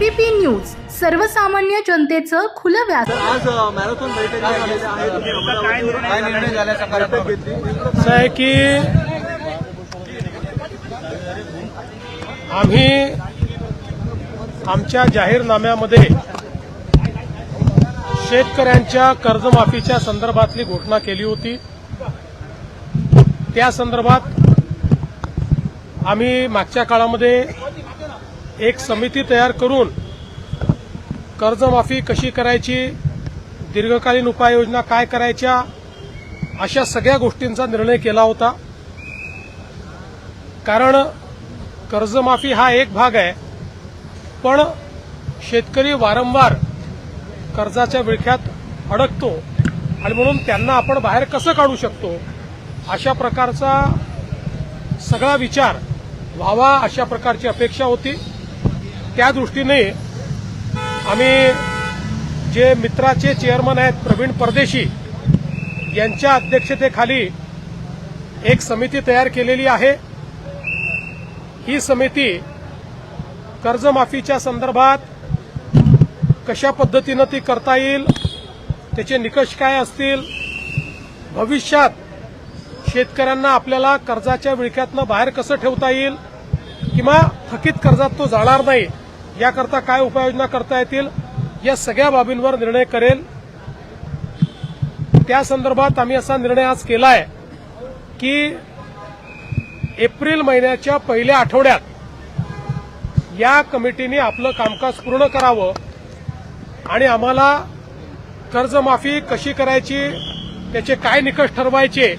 ABP news सर्वसामान्य जनतेचं खुलं व्यास आज मॅरेथॉन बैठक झालेल्या आहेत अमरावतीवर काय निर्णय झाला सकारात्मक? घेतली. असं आहे की आम्ही आमच्या जाहीरनाम्यामध्ये शेतकऱ्यांच्या कर्जमाफीच्या संदर्भातली घोषणा केली होती. त्या संदर्भात आम्ही मागच्या काळामध्ये एक समिती तयार करून कर्जमाफी कशी करायची दीर्घकालीन उपाययोजना काय करायच्या अशा सगळ्या गोष्टींचा निर्णय केला होता. कारण कर्जमाफी हा एक भाग आहे पण शेतकरी वारंवार कर्जाच्या विळख्यात अडकतो आणि म्हणून त्यांना आपण बाहेर कसं काढू शकतो अशा प्रकारचा सगळा विचार व्हावा अशा प्रकारची अपेक्षा होती. त्या दृष्टीने आम्ही जे मित्राचे चेअरमन आहेत प्रवीण परदेशी यांच्या अध्यक्षतेखाली एक समिती तयार केलेली आहे. ही समिती कर्जमाफीच्या संदर्भात कशा पद्धतीनं ती करता येईल त्याचे निकष काय असतील भविष्यात शेतकऱ्यांना आपल्याला कर्जाच्या विळख्यातनं बाहेर कसं ठेवता येईल किंवा थकीत कर्जात तो जाणार नाही याकरता काय उपाययोजना करता येतील या सगळ्या बाबींवर निर्णय करेल. त्या संदर्भात आम्ही असा निर्णय आज केला आहे की एप्रिल महिन्याच्या पहिल्या आठवड्यात या कमिटीने आपलं कामकाज पूर्ण करावं आणि आम्हाला कर्जमाफी कशी करायची त्याचे काय निकष ठरवायचे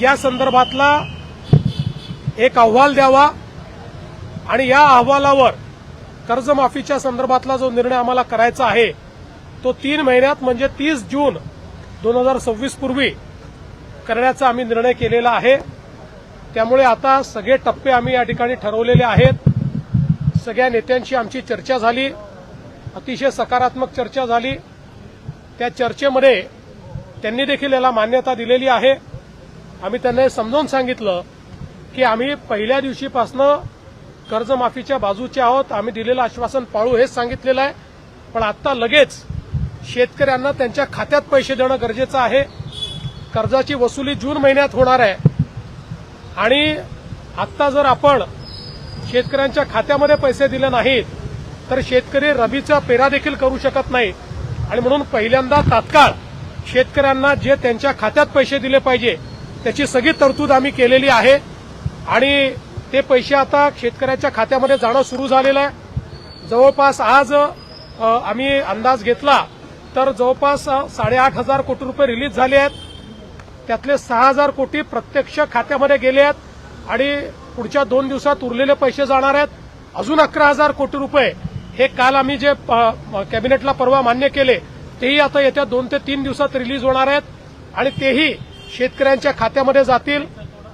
या संदर्भातला एक अहवाल द्यावा आणि या अहवालावर कर्जमाफीच्या संदर्भातला जो निर्णय आम्हाला करायचा आहे तो तीन महिन्यात म्हणजे तीस जून दोन हजार सव्वीस पूर्वी करण्याचा आम्ही निर्णय केलेला आहे. त्यामुळे आता सगळे टप्पे आम्ही या ठिकाणी ठरवलेले आहेत. सगळ्या नेत्यांशी आमची चर्चा झाली. अतिशय सकारात्मक चर्चा झाली. त्या चर्चेमध्ये त्यांनी देखील याला मान्यता दिलेली आहे. आम्ही त्यांना समजावून सांगितलं की आम्ही पहिल्या दिवशीपासनं कर्जमाफीच्या बाजूचे आहोत. आम्ही दिलेलं आश्वासन पाळू हेच सांगितलेलं आहे. पण आत्ता लगेच शेतकऱ्यांना त्यांच्या खात्यात पैसे देणं गरजेचं आहे. कर्जाची वसुली जून महिन्यात होणार आहे. आणि आत्ता जर आपण शेतकऱ्यांच्या खात्यामध्ये पैसे दिले नाहीत तर शेतकरी रबीचा पेरा देखील करू शकत नाही आणि म्हणून पहिल्यांदा तात्काळ शेतकऱ्यांना जे त्यांच्या खात्यात पैसे दिले पाहिजे त्याची सगळी तरतूद आम्ही केलेली आहे. आणि ते पैसे आता शेतकऱ्याच्या खात्यामध्ये जाणं सुरू झालेलं आहे. जवळपास आज आम्ही अंदाज घेतला तर जवळपास साडेआठ हजार कोटी रुपये रिलीज झाले आहेत. त्यातले सहा हजार कोटी प्रत्यक्ष खात्यामध्ये गेले आहेत आणि पुढच्या दोन दिवसात उरलेले पैसे जाणार आहेत. अजून अकरा हजार कोटी रुपये हे काल आम्ही जे कॅबिनेटला परवा मान्य केले तेही आता येत्या दोन ते तीन दिवसात रिलीज होणार आहेत आणि तेही शेतकऱ्यांच्या खात्यामध्ये जातील.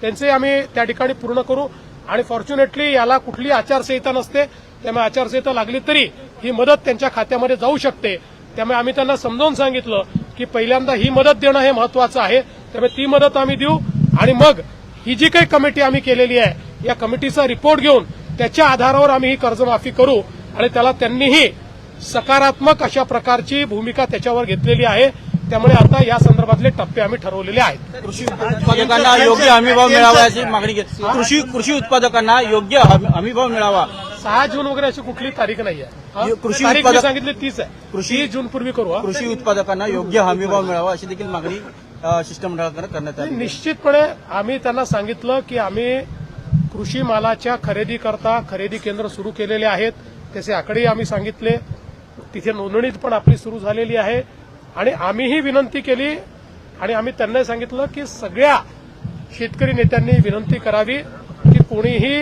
त्यांचे आम्ही त्या ठिकाणी पूर्ण करू. आणि फॉर्च्युनेटली याला कुठली आचारसंहिता नसते. त्यामुळे आचारसंहिता लागली तरी ही मदत त्यांच्या खात्यामध्ये जाऊ शकते. त्यामुळे आम्ही त्यांना समजावून सांगितलं की पहिल्यांदा ही मदत देणं हे महत्वाचं आहे. त्यामुळे ती मदत आम्ही देऊ. आणि मग ही जी काही कमिटी आम्ही केलेली आहे या कमिटीचा रिपोर्ट घेऊन त्याच्या आधारावर आम्ही ही कर्जमाफी करू. आणि त्याला त्यांनीही सकारात्मक अशा प्रकारची भूमिका त्याच्यावर घेतलेली आहे. त्यामुळे आता या संदर्भातले टप्पे आम्ही ठरवलेले आहेत. कृषी उत्पादकांना योग्य हमीभाव मिळावा याची मागणी कृषी कृषी उत्पादकांना योग्य हमी- हमीभाव मिळावा. सहा जून वगैरे अशी कुठली तारीख नाही आहे कृषी उत्पादक- सांगितली तीच आहे. कृषी- जून पूर्वी करू हा. कृषी उत्पादकांना योग्य हमीभाव मिळावा अशी देखील मागणी शिष्टमंडळाकडे करण्यात आली निश्चितपणे आम्ही त्यांना सांगितलं की आम्ही कृषी मालाच्या खरेदी करता खरेदी केंद्र सुरू केलेले आहेत. त्याचे आकडेही आम्ही सांगितले. तिथे नोंदणी पण आपली सुरू झालेली आहे. आणि आम्हीही विनंती केली आणि आम्ही त्यांना सांगितलं की सगळ्या शेतकरी नेत्यांनी विनंती करावी की कोणीही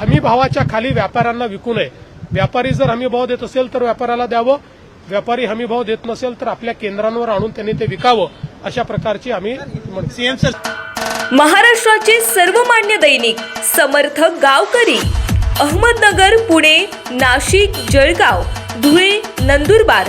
हमी भावाच्या खाली व्यापाऱ्यांना विकू नये. व्यापारी जर हमी भाव देत असेल तर व्यापाऱ्याला द्यावं. व्यापारी हमीभाव देत नसेल तर आपल्या केंद्रांवर आणून त्यांनी ते विकावं. अशा प्रकारची आम्ही सीएम सर महाराष्ट्राचे सर्वमान्य दैनिक समर्थ गावकरी अहमदनगर पुणे नाशिक जळगाव धुळे नंदुरबार